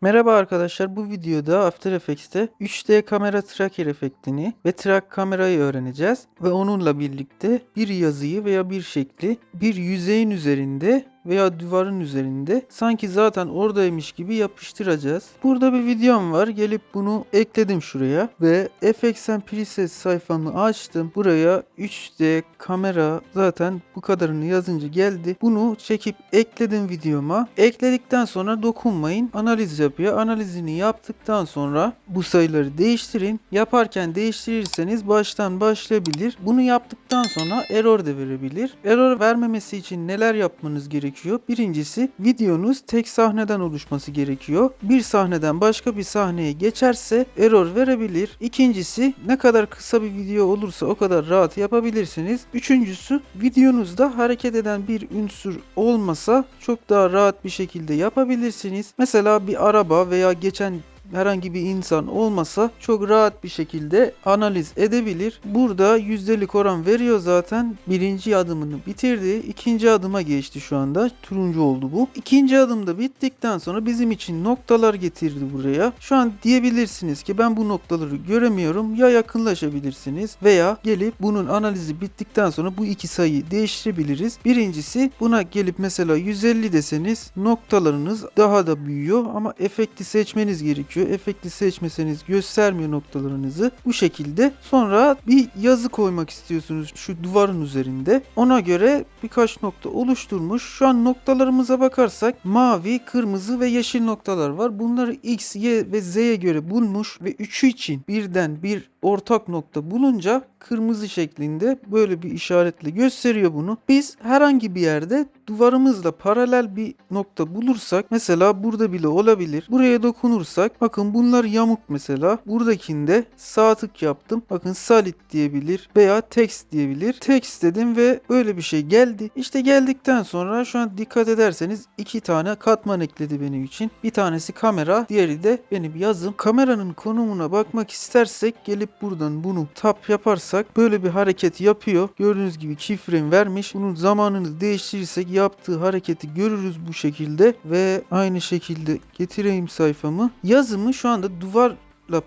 Merhaba arkadaşlar bu videoda After Effects'te 3D kamera tracker efektini ve track kamerayı öğreneceğiz ve onunla birlikte bir yazıyı veya bir şekli bir yüzeyin üzerinde veya duvarın üzerinde sanki zaten oradaymış gibi yapıştıracağız. Burada bir videom var. Gelip bunu ekledim şuraya ve FX and Presets sayfamı açtım. Buraya 3D kamera zaten bu kadarını yazınca geldi. Bunu çekip ekledim videoma. Ekledikten sonra dokunmayın. Analiz yapıyor. Analizini yaptıktan sonra bu sayıları değiştirin. Yaparken değiştirirseniz baştan başlayabilir. Bunu yaptıktan sonra error da verebilir. Error vermemesi için neler yapmanız gerekiyor? Birincisi videonuz tek sahneden oluşması gerekiyor. Bir sahneden başka bir sahneye geçerse error verebilir. İkincisi ne kadar kısa bir video olursa o kadar rahat yapabilirsiniz. Üçüncüsü videonuzda hareket eden bir unsur olmasa çok daha rahat bir şekilde yapabilirsiniz. Mesela bir araba veya geçen herhangi bir insan olmasa çok rahat bir şekilde analiz edebilir. Burada yüzdelik oran veriyor zaten. Birinci adımını bitirdi. İkinci adıma geçti şu anda. Turuncu oldu bu. İkinci adımda bittikten sonra bizim için noktalar getirdi buraya. Şu an diyebilirsiniz ki ben bu noktaları göremiyorum. Ya yakınlaşabilirsiniz veya gelip bunun analizi bittikten sonra bu iki sayıyı değiştirebiliriz. Birincisi buna gelip mesela 150 deseniz noktalarınız daha da büyüyor ama efekti seçmeniz gerekiyor gerekiyor. Efekti seçmeseniz göstermiyor noktalarınızı. Bu şekilde sonra bir yazı koymak istiyorsunuz şu duvarın üzerinde. Ona göre birkaç nokta oluşturmuş. Şu an noktalarımıza bakarsak mavi, kırmızı ve yeşil noktalar var. Bunları X, Y ve Z'ye göre bulmuş ve üçü için birden bir ortak nokta bulunca kırmızı şeklinde böyle bir işaretle gösteriyor bunu. Biz herhangi bir yerde duvarımızla paralel bir nokta bulursak mesela burada bile olabilir. Buraya dokunursak bakın bunlar yamuk mesela. Buradakinde sağ tık yaptım. Bakın solid diyebilir veya text diyebilir. Text dedim ve böyle bir şey geldi. İşte geldikten sonra şu an dikkat ederseniz iki tane katman ekledi benim için. Bir tanesi kamera, diğeri de benim yazım. Kameranın konumuna bakmak istersek gelip buradan bunu tap yaparsak böyle bir hareket yapıyor. Gördüğünüz gibi keyframe vermiş. Bunun zamanını değiştirirsek yaptığı hareketi görürüz bu şekilde ve aynı şekilde getireyim sayfamı. Yazımı şu anda duvar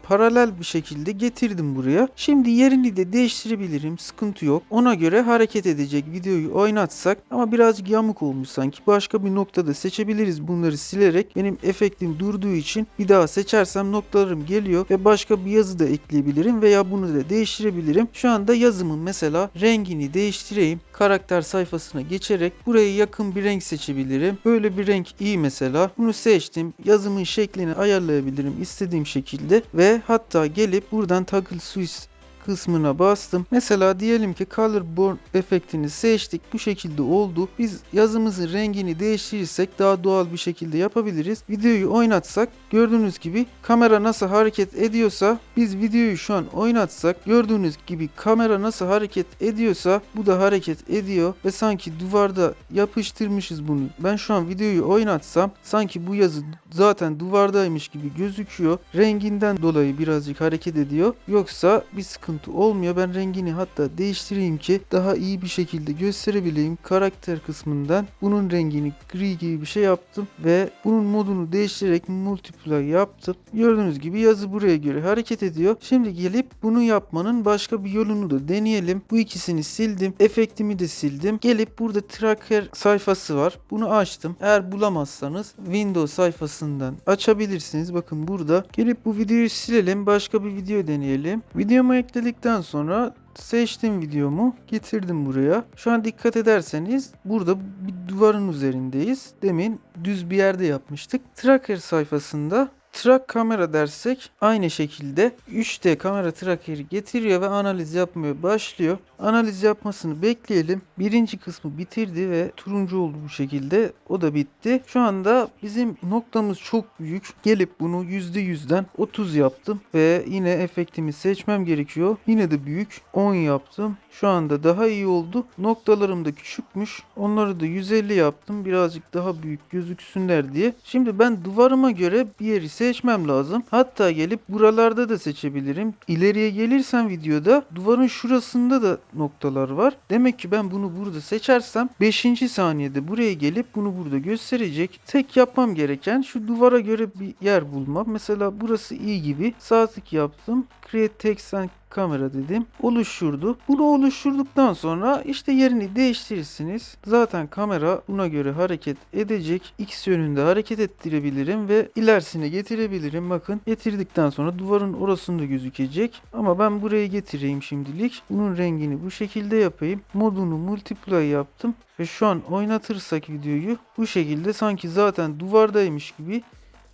paralel bir şekilde getirdim buraya. Şimdi yerini de değiştirebilirim. Sıkıntı yok. Ona göre hareket edecek videoyu oynatsak ama birazcık yamuk olmuş sanki. Başka bir noktada seçebiliriz bunları silerek. Benim efektim durduğu için bir daha seçersem noktalarım geliyor ve başka bir yazı da ekleyebilirim veya bunu da değiştirebilirim. Şu anda yazımın mesela rengini değiştireyim. Karakter sayfasına geçerek buraya yakın bir renk seçebilirim. Böyle bir renk iyi mesela. Bunu seçtim. Yazımın şeklini ayarlayabilirim istediğim şekilde ve hatta gelip buradan toggle switch kısmına bastım. Mesela diyelim ki color born efektini seçtik. Bu şekilde oldu. Biz yazımızın rengini değiştirirsek daha doğal bir şekilde yapabiliriz. Videoyu oynatsak gördüğünüz gibi kamera nasıl hareket ediyorsa biz videoyu şu an oynatsak gördüğünüz gibi kamera nasıl hareket ediyorsa bu da hareket ediyor ve sanki duvarda yapıştırmışız bunu. Ben şu an videoyu oynatsam sanki bu yazı zaten duvardaymış gibi gözüküyor. Renginden dolayı birazcık hareket ediyor. Yoksa bir sıkıntı olmuyor. Ben rengini hatta değiştireyim ki daha iyi bir şekilde gösterebileyim. Karakter kısmından bunun rengini gri gibi bir şey yaptım ve bunun modunu değiştirerek multiply yaptım. Gördüğünüz gibi yazı buraya göre hareket ediyor. Şimdi gelip bunu yapmanın başka bir yolunu da deneyelim. Bu ikisini sildim. Efektimi de sildim. Gelip burada tracker sayfası var. Bunu açtım. Eğer bulamazsanız Windows sayfasından açabilirsiniz. Bakın burada. Gelip bu videoyu silelim. Başka bir video deneyelim. Videomu ekledikten sonra seçtim videomu getirdim buraya. Şu an dikkat ederseniz burada bir duvarın üzerindeyiz. Demin düz bir yerde yapmıştık. Tracker sayfasında Track kamera dersek aynı şekilde 3D kamera tracker'i getiriyor ve analiz yapmaya başlıyor. Analiz yapmasını bekleyelim. Birinci kısmı bitirdi ve turuncu oldu bu şekilde. O da bitti. Şu anda bizim noktamız çok büyük. Gelip bunu %100'den 30 yaptım ve yine efektimi seçmem gerekiyor. Yine de büyük 10 yaptım. Şu anda daha iyi oldu. Noktalarım da küçükmüş. Onları da 150 yaptım. Birazcık daha büyük gözüksünler diye. Şimdi ben duvarıma göre bir yeri seçmem lazım. Hatta gelip buralarda da seçebilirim. İleriye gelirsem videoda duvarın şurasında da noktalar var. Demek ki ben bunu burada seçersem 5. saniyede buraya gelip bunu burada gösterecek. Tek yapmam gereken şu duvara göre bir yer bulmam. Mesela burası iyi gibi. Sağ tık yaptım. Create Text and kamera dedim. Oluşturdu. Bunu oluşturduktan sonra işte yerini değiştirirsiniz. Zaten kamera buna göre hareket edecek. X yönünde hareket ettirebilirim ve ilerisine getirebilirim. Bakın getirdikten sonra duvarın orasında gözükecek. Ama ben buraya getireyim şimdilik. Bunun rengini bu şekilde yapayım. Modunu multiply yaptım. Ve şu an oynatırsak videoyu bu şekilde sanki zaten duvardaymış gibi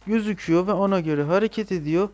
gözüküyor ve ona göre hareket ediyor.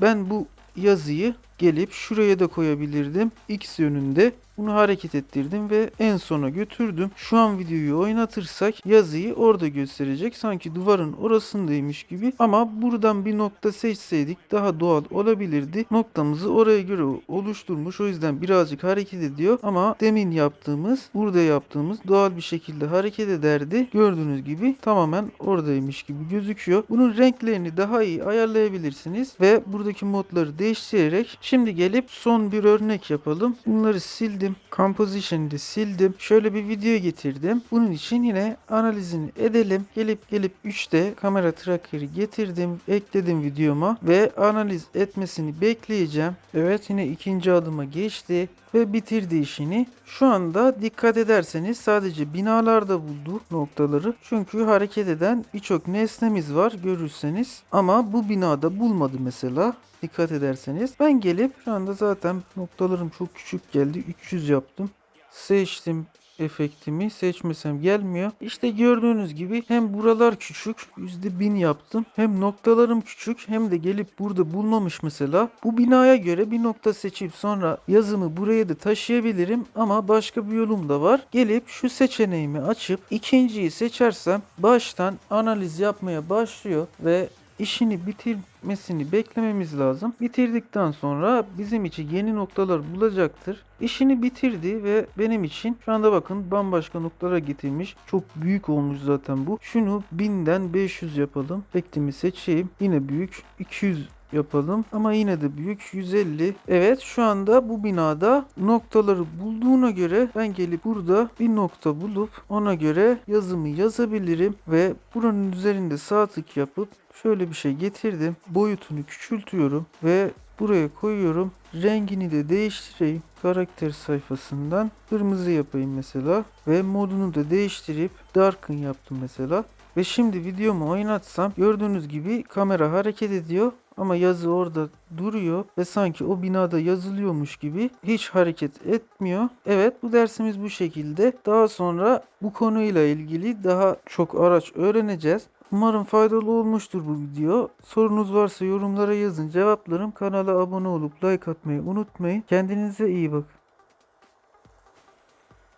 Ben bu yazıyı gelip şuraya da koyabilirdim. X yönünde bunu hareket ettirdim ve en sona götürdüm. Şu an videoyu oynatırsak yazıyı orada gösterecek. Sanki duvarın orasındaymış gibi. Ama buradan bir nokta seçseydik daha doğal olabilirdi. Noktamızı oraya göre oluşturmuş. O yüzden birazcık hareket ediyor. Ama demin yaptığımız, burada yaptığımız doğal bir şekilde hareket ederdi. Gördüğünüz gibi tamamen oradaymış gibi gözüküyor. Bunun renklerini daha iyi ayarlayabilirsiniz ve buradaki modları değiştirerek şimdi gelip son bir örnek yapalım. Bunları sildim. Composition'ı sildim. Şöyle bir video getirdim. Bunun için yine analizini edelim. Gelip gelip 3D kamera tracker'ı getirdim. Ekledim videoma ve analiz etmesini bekleyeceğim. Evet yine ikinci adıma geçti ve bitirdi işini. Şu anda dikkat ederseniz sadece binalarda buldu noktaları. Çünkü hareket eden birçok nesnemiz var görürseniz. Ama bu binada bulmadı mesela. Dikkat ederseniz. Ben gelip şu anda zaten noktalarım çok küçük geldi. 300 yaptım. Seçtim efektimi seçmesem gelmiyor. İşte gördüğünüz gibi hem buralar küçük %1000 yaptım. Hem noktalarım küçük hem de gelip burada bulmamış mesela. Bu binaya göre bir nokta seçip sonra yazımı buraya da taşıyabilirim ama başka bir yolum da var. Gelip şu seçeneğimi açıp ikinciyi seçersem baştan analiz yapmaya başlıyor ve işini bitirmesini beklememiz lazım. Bitirdikten sonra bizim için yeni noktalar bulacaktır. İşini bitirdi ve benim için şu anda bakın bambaşka noktalara getirmiş. Çok büyük olmuş zaten bu. Şunu 1000'den 500 yapalım. Efektimi seçeyim. Yine büyük 200 yapalım ama yine de büyük 150. Evet şu anda bu binada noktaları bulduğuna göre ben gelip burada bir nokta bulup ona göre yazımı yazabilirim ve buranın üzerinde sağ tık yapıp şöyle bir şey getirdim. Boyutunu küçültüyorum ve buraya koyuyorum. Rengini de değiştireyim. Karakter sayfasından kırmızı yapayım mesela ve modunu da değiştirip darken yaptım mesela. Ve şimdi videomu oynatsam gördüğünüz gibi kamera hareket ediyor ama yazı orada duruyor ve sanki o binada yazılıyormuş gibi hiç hareket etmiyor. Evet bu dersimiz bu şekilde. Daha sonra bu konuyla ilgili daha çok araç öğreneceğiz. Umarım faydalı olmuştur bu video. Sorunuz varsa yorumlara yazın cevaplarım. Kanala abone olup like atmayı unutmayın. Kendinize iyi bakın.